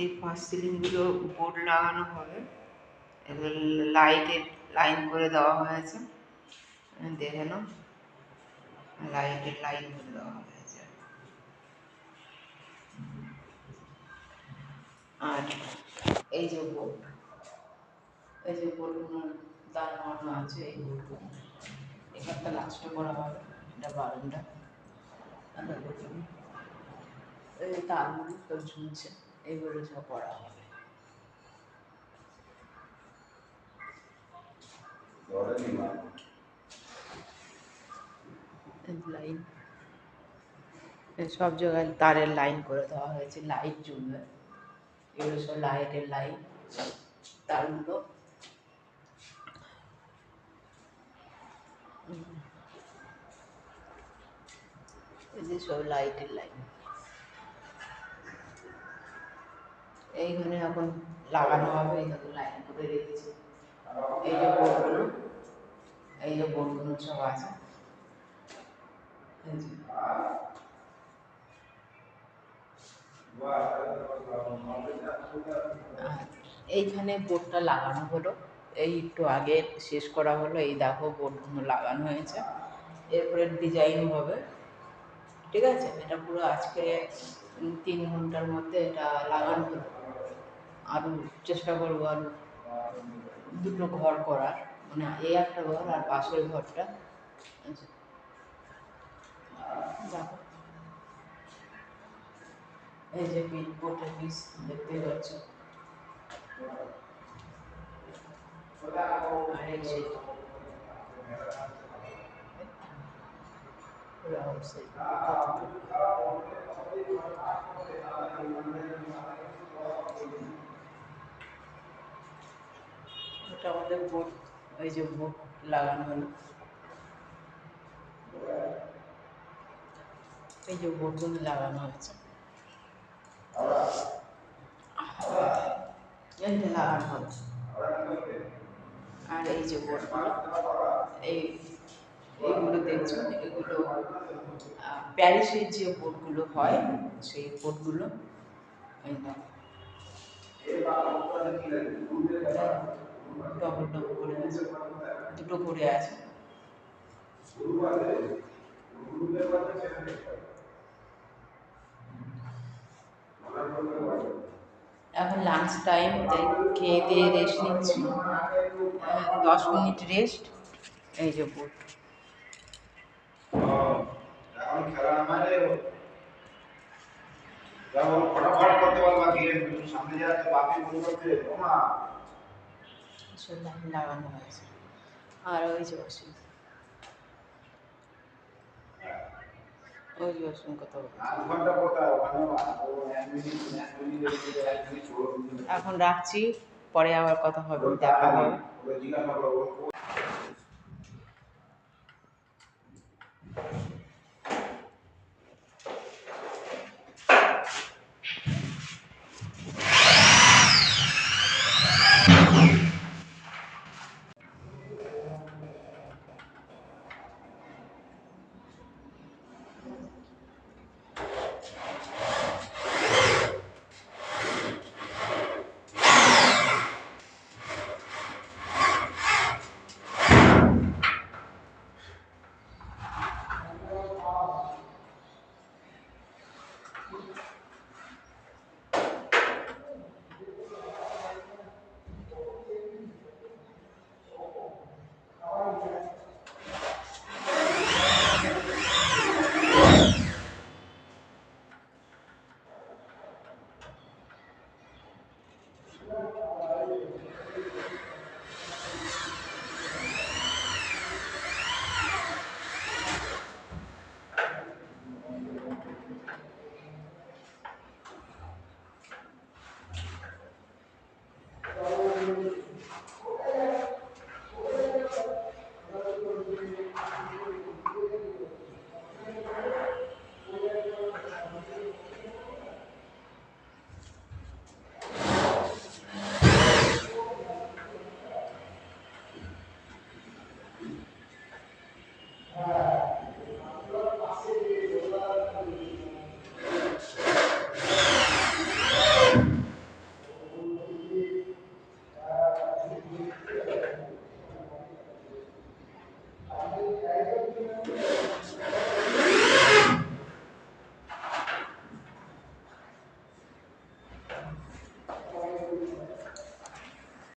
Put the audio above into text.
এই পাঁচ সিলিংগুলো বোর্ড লাগানো হবে এগুলো লাইটের লাইন করে দেওয়া হয়েছে। দেখে নাও। লাইটের লাইন করে দেওয়া হয়েছে। আর এই যে বোর্ড এই যে বোর্ডগুলো দাঁড়ানো আছে, এই বোর্ডগুলো এখানটা লাস্টে করা হবে এটা বারান্দা তারগুলো সব ঝুলছে। এইগুলো সব করা হবে। লাইন সব জায়গায় তারের লাইন করে দেওয়া হয়েছে লাইট জ্বলবে এগুলো সব লাইটের লাইন তারগুলো। এই যে সব লাইটের লাইন এইখানে এখন লাগানো হবে এই দেখো লাইন করে রেখেছে এই যে বোর্ডগুলো এই যে বোর্ডগুলো সব আছে। আর এইখানে বোর্ডটা লাগানো হলো। এই একটু আগে শেষ করা হলো। এই দেখো বোর্ডগুলো লাগানো হয়েছে। এরপরে ডিজাইন হবে। ঠিক আছে? এটা পুরো আজকে তিন ঘণ্টার মধ্যে এটা লাগানো হলো। আরও চেষ্টা করব আরও দুটো ঘর করার। মানে এই একটা ঘর আর পাশের ঘরটা। আচ্ছা। এই যে পিস বোটের পিস দেখতে পাচ্ছ। আর এটা আমাদের বোর্ড ওই যে বোর্ড লাগানো হলো। এই যে বোর্ডগুলো লাগানো হয়েছে। লাগানো হলো আর এই যে বোর্ডগুলো এই এইগুলো দেখছ, এগুলো প্যারিসের যে বোর্ডগুলো হয়, সেই বোর্ডগুলো এই। ডবল ডবল করে আছে, দুটো করে আছে। এখন লাঞ্চ টাইম তাই খেয়ে দিয়ে রেস্ট নিচ্ছি। দশ মিনিট রেস্ট এই যে বোর্ড। মানে ফটাফট করতে পারবা গেম সামনে যাচ্ছে বাকি করতে লাগানো হয়েছে। আর ওই যে ওষুধ ওই যে ওষুধ এখন রাখছি পরে আবার কথা হবে দেখা হবে। জিজ্ঞাসা